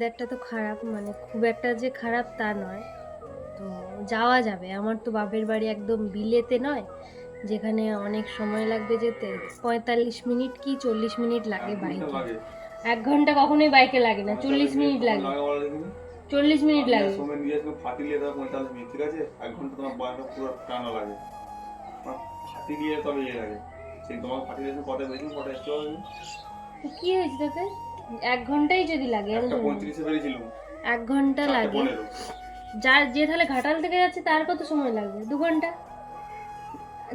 ওয়েদারটা তো খারাপ মানে খুব একটা যে খারাপ তা নয়। তো যাওয়া যাবে। আমার তো বাপের বাড়ি একদম বিলেতে নয় যেখানে অনেক সময় লাগবে যেতে। পঁয়তাল্লিশ মিনিট কি চল্লিশ মিনিট লাগে বাইকে এক ঘণ্টা কখনোই বাইকে লাগে না। চল্লিশ মিনিট লাগে? চল্লিশ মিনিট লাগে। সোমেন দিয়ে আসলাম ফাটিয়ে দেওয়া পঁয়তাল্লিশ মিনিট ঠিক আছে? এক ঘণ্টা তোমার বয়ানটা পুরো টানা লাগে। তোমার তবে ইয়ে লাগে। সেই তোমার কি হয়েছে তাতে? এক ঘন্টাই যদি লাগে এক ঘণ্টা লাগে। যার যে তাহলে ঘাটাল থেকে যাচ্ছে তার কত সময় লাগবে? দু ঘণ্টা?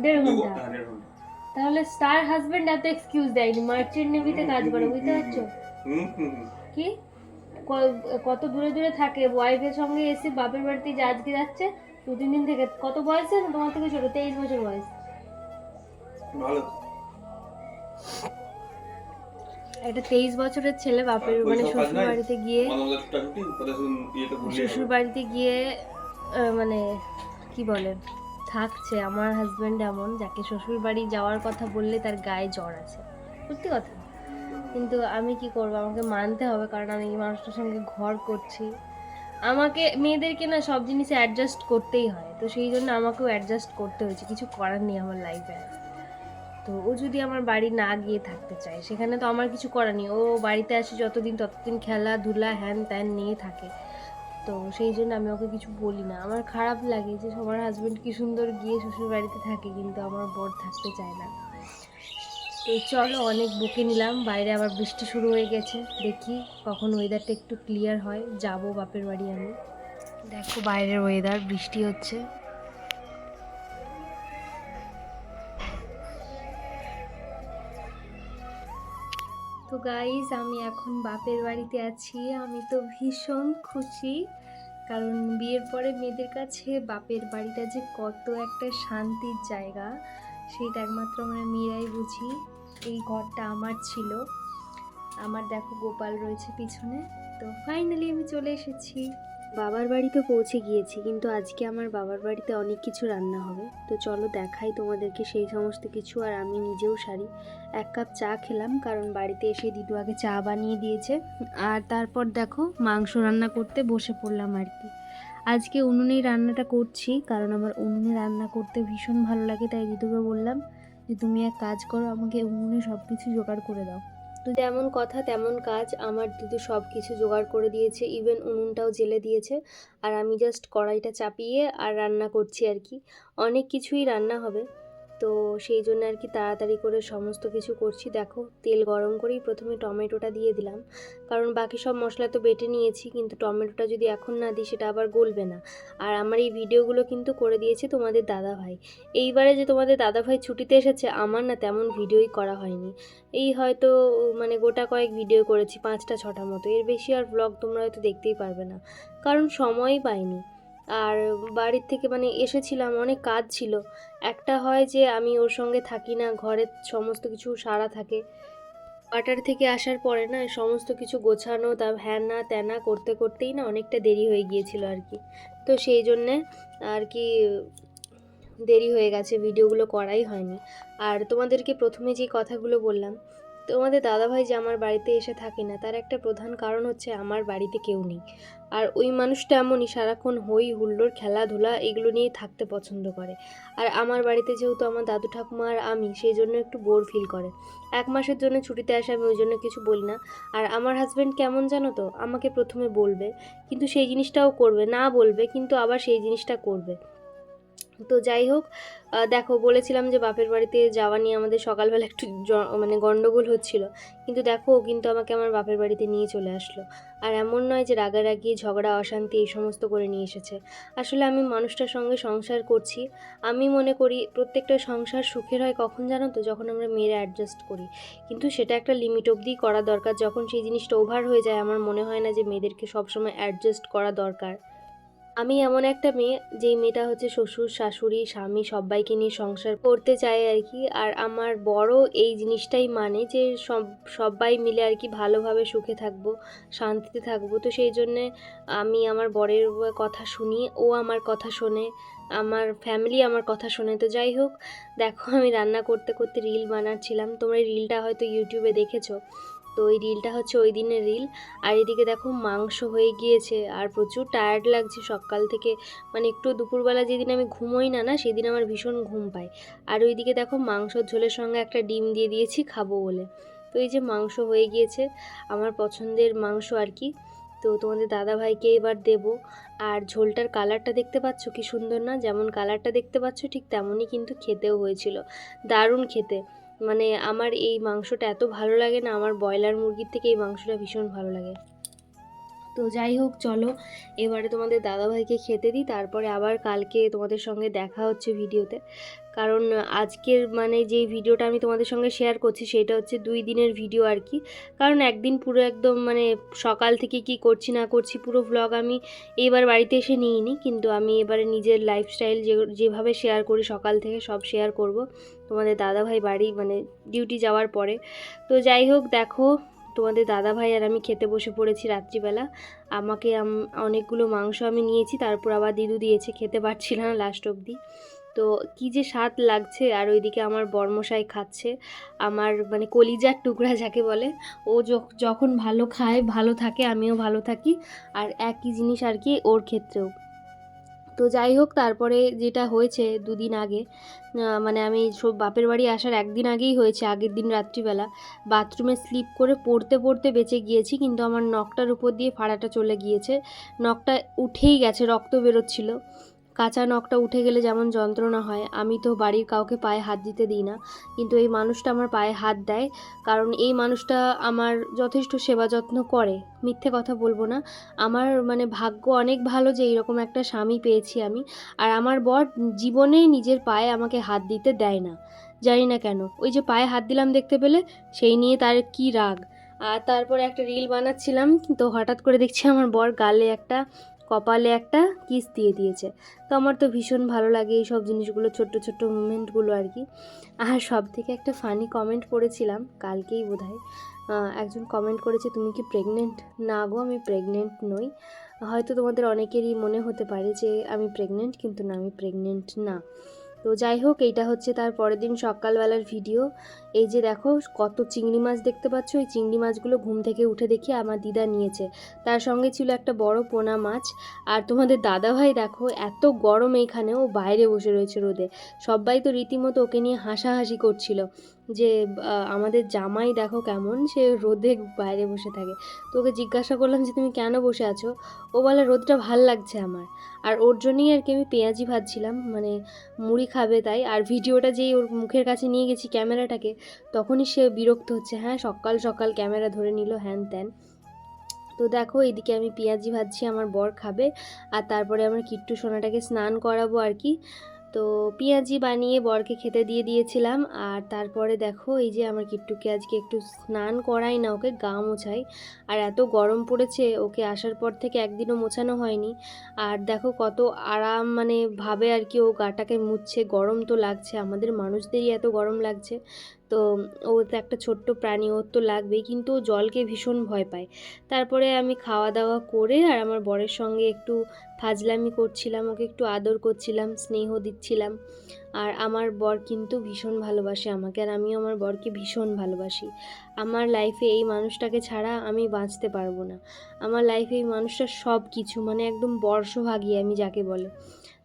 দেড় ঘণ্টা? হ্যাঁ, ঘণ্টা। তাহলে স্টার হাজবেন্ড এত এক্সকিউজ দেয়নি। মার্চেন্ট নেভিতে কাজ করে বুঝতে পারছ। কি? কত দূরে দূরে থাকে? ওয়াইফের সঙ্গে এসে বাপের বাড়িতে যে আজকে যাচ্ছে দু তিন দিন থেকে। কত বয়স তোমার থেকে ছোট তেইশ বছর বয়স। ভালো। একটা তেইশ বছরের ছেলে বাপের মানে শ্বশুর বাড়িতে গিয়ে শ্বশুর বাড়িতে গিয়ে মানে কি বলে থাকছে। আমার হাজবেন্ড এমন যাকে শ্বশুর বাড়ি যাওয়ার কথা বললে তার গায়ে জ্বর আছে। সত্যি কথা। কিন্তু আমি কি করব? আমাকে মানতে হবে কারণ আমি এই মানুষটার সঙ্গে ঘর করছি। আমাকে মেয়েদেরকে না সব জিনিসে অ্যাডজাস্ট করতেই হয়। তো সেই জন্য আমাকেও অ্যাডজাস্ট করতে হয়েছে। কিছু করার নেই আমার লাইফে তো ও যদি আমার বাড়ি না গিয়ে থাকতে চায়, সেখানে তো আমার কিছু করার নেই। ও বাড়িতে আসে যতদিন ততদিন খেলাধুলা হ্যান ত্যান নিয়ে থাকে। তো সেই জন্য আমি ওকে কিছু বলি না। আমার খারাপ লাগে যে সবার হাজব্যান্ড কি সুন্দর গিয়ে শ্বশুর বাড়িতে থাকে, কিন্তু আমার বর থাকতে চায় না। তো চলো অনেক বুকে নিলাম, বাইরে আবার বৃষ্টি শুরু হয়ে গেছে। দেখি কখন ওয়েদারটা একটু ক্লিয়ার হয়। যাব বাপের বাড়ি আমি। দেখো বাইরের ওয়েদার বৃষ্টি হচ্ছে। গাইজ আমি এখন বাপের বাড়িতে আছি। আমি তো ভীষণ খুশি, কারণ বিয়ের পরে মেয়েদের কাছে বাপের বাড়িটা যে কত একটা শান্তির জায়গা, সেটা একমাত্র আমরা মেয়েরাই বুঝি। এই ঘরটা আমার ছিল। আমার দেখো গোপাল রয়েছে পিছনে। তো ফাইনালি আমি চলে এসেছি। বাবার বাড়িতে পৌঁছে গিয়েছি, কিন্তু আজকে আমার বাবার বাড়িতে অনেক কিছু রান্না হবে। তো চলো দেখাই তোমাদেরকে সেই সমস্ত কিছু, আর আমি নিজেও সারি। এক কাপ চা খেলাম, কারণ বাড়িতে এসে দিদু আগে চা বানিয়ে দিয়েছে। আর তারপর দেখো মাংস রান্না করতে বসে পড়লাম আর কি। আজকে উনুনেই রান্নাটা করছি, কারণ আমার উনুনে রান্না করতে ভীষণ ভালো লাগে, তাই দিদুকে বললাম যে, তুমি এক কাজ করো, আমাকে উনুনে সব কিছু জোগাড় করে দাও। তো যেমন কথা, তেমন কাজ। আমার দিদু সব কিছু জোগাড় করে দিয়েছে। ইভেন উনুনটাও জেলে দিয়েছে। আর আমি জাস্ট কড়াইটা চাপিয়ে আর রান্না করছি আর কি। অনেক কিছুই রান্না হবে। তো সেই জন্য আর কি তাড়াতাড়ি করে সমস্ত কিছু করছি। দেখো, তেল গরম করেই প্রথমে টমেটোটা দিয়ে দিলাম। কারণ বাকি সব মশলা তো বেটে নিয়েছি, কিন্তু টমেটোটা যদি এখন না দিই, সেটা আবার গলবে না। আর আমার এই ভিডিওগুলো কিন্তু করে দিয়েছে তোমাদের দাদা ভাই এইবারে যে তোমাদের দাদা ভাই ছুটিতে এসেছে, আমার না তেমন ভিডিওই করা হয়নি। এই হয়তো মানে গোটা কয়েক ভিডিও করেছি, পাঁচটা, ছটা মতো। এর বেশি আর ব্লগ তোমরা হয়তো দেখতেই পারবে না। কারণ সময়ই পাইনি। আর বাড়ির থেকে মানে এসেছিলাম, অনেক কাজ ছিল। একটা হয় যে আমি ওর সঙ্গে থাকি না ঘরের সমস্ত কিছু সারা থাকে। কোয়ার্টার থেকে আসার পরে না, সমস্ত কিছু গোছানো, তা হ্যানা ত্যানা করতে করতেই না অনেকটা দেরি হয়ে গিয়েছিল আর কি। তো সেই জন্যে আর কি দেরি হয়ে গেছে, ভিডিওগুলো করাই হয়নি। আর তোমাদেরকে প্রথমে যে কথাগুলো বললাম তোমাদের দাদাভাই যে আমার বাড়িতে এসে থাকে না, তার একটা প্রধান কারণ হচ্ছে আমার বাড়িতে কেউ নেই। আর ওই মানুষটা এমনই সারাক্ষণ হই হুল্লোড়, খেলাধুলা এগুলো নিয়ে থাকতে পছন্দ করে। আর আমার বাড়িতে যেহেতু আমার দাদু ঠাকুমা আর আমি সেই জন্য একটু বোর ফিল করে। এক মাসের জন্য ছুটিতে আসে, আমি ওই জন্য কিছু বলি না। আর আমার হাজব্যান্ড কেমন জানো তো, আমাকে প্রথমে বলবে, কিন্তু সেই জিনিসটাও করবে, না বলবে, কিন্তু আবার সেই জিনিসটা করবে। তো যাই হোক দেখো বলেছিলাম যে বাপের বাড়িতে যাওয়া নিয়ে আমাদের সকালবেলা একটু মানে গন্ডগোল হচ্ছিল। কিন্তু দেখো ও কিন্তু আমাকে আমার বাপের বাড়িতে নিয়ে চলে আসলো। আর এমন নয় যে রাগারাগি, ঝগড়া, অশান্তি এই সমস্ত করে নিয়ে এসেছে। আসলে আমি মানুষটার সঙ্গে সংসার করছি। আমি মনে করি প্রত্যেকটা সংসার সুখের হয় কখন জানো তো? যখন আমরা মেয়েরা অ্যাডজাস্ট করি। কিন্তু সেটা একটা লিমিট অবধি করা দরকার। যখন সেই জিনিসটা ওভার হয়ে যায়, আমার মনে হয় না যে মেয়েদেরকে সবসময় অ্যাডজাস্ট করা দরকার। আমি এমন একটা মেয়ে যেই মেয়েটা হচ্ছে শ্বশুর, শাশুড়ি, স্বামী সবাইকে নিয়ে সংসার করতে চায় আর কি। আর আমার বড় এই জিনিসটাই মানে যে সব, সবাই মিলে আর কি ভালোভাবে সুখে থাকব, শান্তিতে থাকব। তো সেই জন্যে আমি আমার বরের কথা শুনি, ও আমার কথা শোনে, আমার ফ্যামিলি আমার কথা শোনে। তো যাই হোক, দেখো আমি রান্না করতে করতে রিল বানাচ্ছিলাম। তোমরা রিলটা হয়তো ইউটিউবে দেখেছ। তো ওই রিলটা হচ্ছে ওই দিনের রিল। আর এদিকে দেখো মাংস হয়ে গিয়েছে আর প্রচুর টায়ার্ড লাগছে সকাল থেকে। মানে একটু দুপুরবেলা যেদিন আমি ঘুমোই না না সেদিন আমার ভীষণ ঘুম পায়। আর ওইদিকে দেখো মাংসর ঝোলের সঙ্গে একটা ডিম দিয়ে দিয়েছি খাব বলে। তো এই যে মাংস হয়ে গিয়েছে, আমার পছন্দের মাংস আর কি। তো তোমাদের দাদা ভাইকে এবার দেবো। আর ঝোলটার কালারটা দেখতে পাচ্ছ? কি সুন্দর না? যেমন কালারটা দেখতে পাচ্ছ, ঠিক তেমনই কিন্তু খেতেও হয়েছিল। দারুণ খেতে। মানে আমার এই মাংসটা এত ভালো লাগে না, আমার ব্রয়লার মুরগির থেকে এই মাংসটা ভীষণ ভালো লাগে। তো যাই হোক, চলো। এবারে তোমাদের দাদাভাইকে খেতে দিই, তারপরে আবার কালকে তোমাদের সঙ্গে দেখা হচ্ছে ভিডিওতে। কারণ আজকের মানে যে ভিডিওটা আমি তোমাদের সঙ্গে শেয়ার করছি, সেটা হচ্ছে দুই দিনের ভিডিও আর কি। কারণ একদিন পুরো একদম মানে সকাল থেকে কি করছি না করছি, পুরো ভ্লগ আমি এবার বাড়িতে এসে নিইনি। কিন্তু আমি এবারে নিজের লাইফস্টাইল যে, যেভাবে শেয়ার করি সকাল থেকে সব শেয়ার করব। তোমাদের দাদাভাই বাড়ি মানে ডিউটি যাওয়ার পরে। তো যাই হোক, দেখো। তোমাদের দাদা ভাই আর আমি খেতে বসে পড়েছি রাত্রিবেলা। আমাকে অনেকগুলো মাংস আমি নিয়েছি, তারপর আবার দিদু দিয়েছে, খেতে পারছিলাম না লাস্ট অবধি। তো কি যে স্বাদ লাগছে, আর ওইদিকে আমার বর্মশাই খাচ্ছে। আমার মানে কলিজার টুকরা যাকে বলে, ও যখ- যখন ভালো খায়, ভালো থাকে, আমিও ভালো থাকি। আর একই জিনিস আর কি, ওর ক্ষেত্রেও। তো যাই হোক, তারপরে যেটা হয়েছে দুদিন আগে মানে আমি সব বাপের বাড়ি আসার একদিন আগেই হয়েছে, আগের দিন রাত্রিবেলা। বাথরুমে স্লিপ করে পড়তে পড়তে বেঁচে গিয়েছি, কিন্তু আমার নখটার উপর দিয়ে ফাড়াটা চলে গিয়েছে। নখটা উঠেই গেছে, রক্ত বেরোচ্ছিল। কাঁচা নখটা উঠে গেলে যেমন যন্ত্রণা হয়, আমি তো বাড়ির কাউকে পায়ে হাত দিতে দিই না। কিন্তু এই মানুষটা আমার পায়ে হাত দেয়, কারণ এই মানুষটা আমার যথেষ্ট সেবা যত্ন করে। মিথ্যে কথা বলব না। আমার মানে ভাগ্য অনেক ভালো যে এইরকম একটা স্বামী পেয়েছি আমি। আর আমার বর জীবনে নিজের পায়ে আমাকে হাত দিতে দেয় না। জানি না কেন। ওই যে পায়ে হাত দিলাম দেখতে পেলে, সেই নিয়ে তার কি রাগ। আর তারপরে একটা রিল বানাচ্ছিলাম, তো হঠাৎ করে দেখছি আমার বর গালে একটা কপালে একটা কিস দিয়ে দিয়েছে। তো আমার তো ভীষণ ভালো লাগে এই সব জিনিসগুলো, ছোট্ট ছোট্ট মুমেন্টগুলো আর কি। আর সব থেকে একটা ফানি কমেন্ট করেছিলাম কালকেই বোধ একজন কমেন্ট করেছে, তুমি কি প্রেগনেন্ট না গো, আমি প্রেগনেন্ট নই। হয়তো তোমাদের অনেকেরই মনে হতে পারে যে, আমি প্রেগনেন্ট কিন্তু না, আমি প্রেগনেন্ট না। তো যাই হোক, এইটা হচ্ছে তার পরের দিন সকালবেলার ভিডিও। এই যে দেখো, কত চিংড়ি মাছ দেখতে পাচ্ছ? এই চিংড়ি মাছগুলো ঘুম থেকে উঠে দেখি আমার দিদা নিয়েছে। তার সঙ্গে ছিল একটা বড় পোনা মাছ। আর তোমাদের দাদাভাই দেখো, এত গরম এইখানে, ও বাইরে বসে রয়েছে রোদে। সবাই তো রীতিমতো ওকে নিয়ে হাসাহাসি করছিল। যে আমাদের জামাই দেখো কেমন, সে রোদে বাইরে বসে থাকে। তো ওকে জিজ্ঞাসা করলাম যে, তুমি কেন বসে আছো? ও বলে, রোদটা ভালো লাগছে আমার। আর ওর জন্যই আর কি আমি পেঁয়াজি ভাজছিলাম মানে মুড়ি খাবে তাই। আর ভিডিওটা যেই ওর মুখের কাছে নিয়ে গেছি ক্যামেরাটাকে, তখনই সে বিরক্ত হচ্ছে হ্যাঁ সকাল সকাল ক্যামেরা ধরে নিল, হ্যান ত্যান। তো দেখো এদিকে আমি পেঁয়াজি ভাজছি, আমার বর খাবে। আর তারপরে আমার কিট্টু সোনাটাকে স্নান করাবো আর কি। তো পেঁয়াজি বানিয়ে বরকে খেতে দিয়ে দিয়েছিলাম। আর তারপরে দেখো, এই যে আমার কিট্টুকে আজকে একটু স্নান করাই না, ওকে গা মোছাই। আর এত গরম পড়েছে, ওকে আসার পর থেকে একদিনও মোছানো হয়নি। আর দেখো কত আরাম মানে ভাবে আর কি ও গাটাকে মুছছে, গরম তো লাগছে। আমাদের মানুষদেরই এত গরম লাগছে। তো ও তো একটা ছোট্ট প্রাণী, ওর তো লাগবেই, কিন্তু ও জলকে ভীষণ ভয় পায়। তারপরে আমি খাওয়া দাওয়া করে আর আমার বরের সঙ্গে একটু ফাজলামি করছিলাম, ওকে একটু আদর করছিলাম, স্নেহ দিচ্ছিলাম। আর আমার বর কিন্তু ভীষণ ভালোবাসে আমাকে, আর আমিও আমার বরকে ভীষণ ভালোবাসি। আমার লাইফে এই মানুষটাকে ছাড়া আমি বাঁচতে পারব না। আমার লাইফে এই মানুষটা সব কিছু মানে একদম বর্ষভাগী আমি যাকে বলে।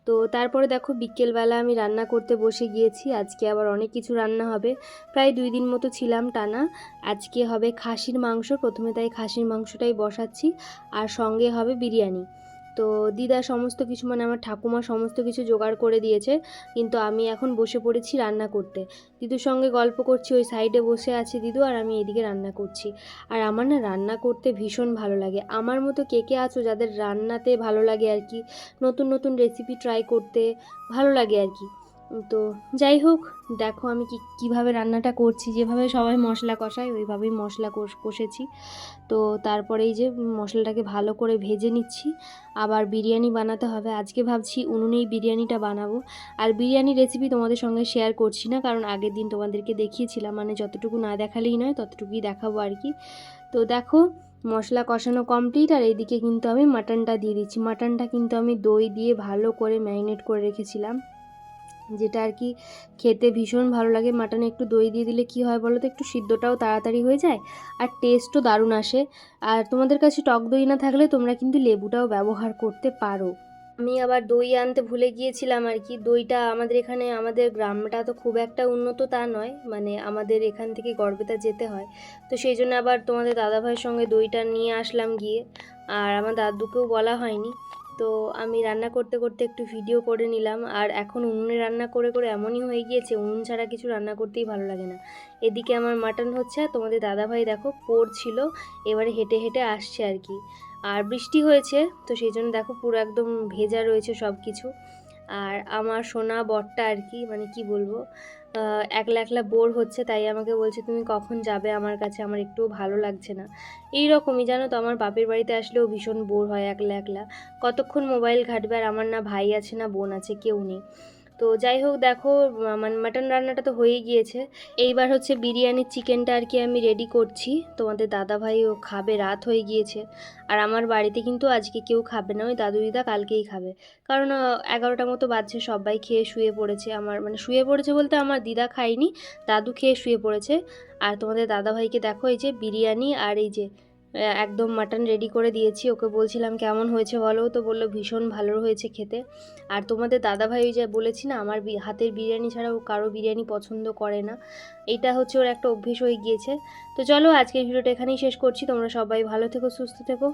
তো তারপরে দেখো বিকেলবেলা আমি রান্না করতে বসে গিয়েছি, আজকে আবার অনেক কিছু রান্না হবে। প্রায় দুই দিন মতো ছিলাম টানা। আজকে হবে খাসির মাংস, প্রথমে তাই খাসির মাংসটাই বসাচ্ছি, আর সঙ্গে হবে বিরিয়ানি। তো দিদা সমস্ত কিছু মানে আমার ঠাকুমা সমস্ত কিছু জোগাড় করে দিয়েছে, কিন্তু আমি এখন বসে পড়েছি রান্না করতে। দিদুর সঙ্গে গল্প করছি, ওই সাইডে বসে আছে দিদু আর আমি এদিকে রান্না করছি। আর আমার না রান্না করতে ভীষণ ভালো লাগে। আমার মতো কে কে আছো যাদের রান্নাতে ভালো লাগে আর কি, নতুন নতুন রেসিপি ট্রাই করতে ভালো লাগে আর কি। তো যাই হোক, দেখো আমি কি, কীভাবে রান্নাটা করছি, যেভাবে সবাই মশলা কষায়, ওইভাবেই মশলা কষ- কষেছি। তো তারপরে এই যে মশলাটাকে ভালো করে ভেজে নিচ্ছি। আবার বিরিয়ানি বানাতে হবে। আজকে ভাবছি উনুনেই বিরিয়ানিটা বানাবো। আর বিরিয়ানি রেসিপি তোমাদের সঙ্গে শেয়ার করছি না, কারণ আগের দিন তোমাদেরকে দেখিয়েছিলাম। মানে যতটুকু না দেখালেই নয়, ততটুকুই দেখাবো আর কি। তো দেখো, মশলা কষানো কমপ্লিট আর এইদিকে কিন্তু আমি মাটনটা দিয়ে দিচ্ছি। মাটনটা কিন্তু আমি দই দিয়ে ভালো করে ম্যারিনেট করে রেখেছিলাম। যেটা আর কি খেতে ভীষণ ভালো লাগে। মাটনে একটু দই দিয়ে দিলে কি হয় বলো তো একটু সিদ্ধটাও তাড়াতাড়ি হয়ে যায় আর টেস্টও দারুণ আসে। আর তোমাদের কাছে টক দই না থাকলে তোমরা কিন্তু লেবুটাও ব্যবহার করতে পারো। আমি আবার দই আনতে ভুলে গিয়েছিলাম আর কি। দইটা আমাদের এখানে, আমাদের গ্রামটা তো খুব একটা উন্নত তা নয়। মানে আমাদের এখান থেকে গড়বেতা যেতে হয়। তো সেই জন্য আবার তোমাদের দাদাভাইয়ের সঙ্গে দইটা নিয়ে আসলাম গিয়ে। আর আমার দাদুকেও বলা হয়নি। তো আমি রান্না করতে করতে একটু ভিডিও করে নিলাম। আর এখন উনুনে রান্না করে করে এমনই হয়ে গিয়েছে, উনুন ছাড়া কিছু রান্না করতেই ভালো লাগে না। এদিকে আমার মাটন হচ্ছে, তোমাদের দাদাভাই দেখো পড়ছিল, এবারে হেঁটে হেঁটে আসছে আর কি। আর বৃষ্টি হয়েছে, তো সেই জন্য দেখো পুরো একদম ভেজা রয়েছে সব কিছু আর আমার সোনা বরটা আর কি মানে কি বলব একলা একলা বোর হচ্ছে, তাই আমাকে বলছে, তুমি কখন যাবে আমার কাছে? আমার একটু ভালো লাগছে না। এই রকমই জানো তো, আমার বাপের বাড়িতে আসলেও ভীষণ বোর হয় একলা একলা। কতক্ষণ মোবাইল ঘাটবে আর আমার না ভাই আছে না বোন আছে, কেউ নেই। তো যাই হোক দেখো মানে মাটন রান্নাটা তো হয়েই গিয়েছে। এইবার হচ্ছে বিরিয়ানির চিকেনটা আর কি আমি রেডি করছি। তোমাদের দাদা ভাইও খাবে, রাত হয়ে গিয়েছে। আর আমার বাড়িতে কিন্তু আজকে কেউ খাবে না, ওই দাদু দিদা কালকেই খাবে। কারণ এগারোটা মতো বাজছে, সবাই খেয়ে শুয়ে পড়েছে। আমার মানে শুয়ে পড়েছে বলতে আমার দিদা খায়নি, দাদু খেয়ে শুয়ে পড়েছে। আর তোমাদের দাদা ভাইকে দেখো, এই যে বিরিয়ানি আর এই যে একদম মাটন রেডি করে দিয়েছি। ওকে বলছিলাম, কেমন হয়েছে বলো? তো বলল, ভীষণ ভালো হয়েছে খেতে। আর তোমাদের দাদাভাই ওই যে বলেছি না, আমার হাতের বিরিয়ানি ছাড়াও কারও বিরিয়ানি পছন্দ করে না। এটা হচ্ছে ওর একটা অভ্যেস হয়ে গিয়েছে। তো চলো, আজকের ভিডিওটা এখানেই শেষ করছি। তোমরা সবাই ভালো থেকো, সুস্থ থেকো।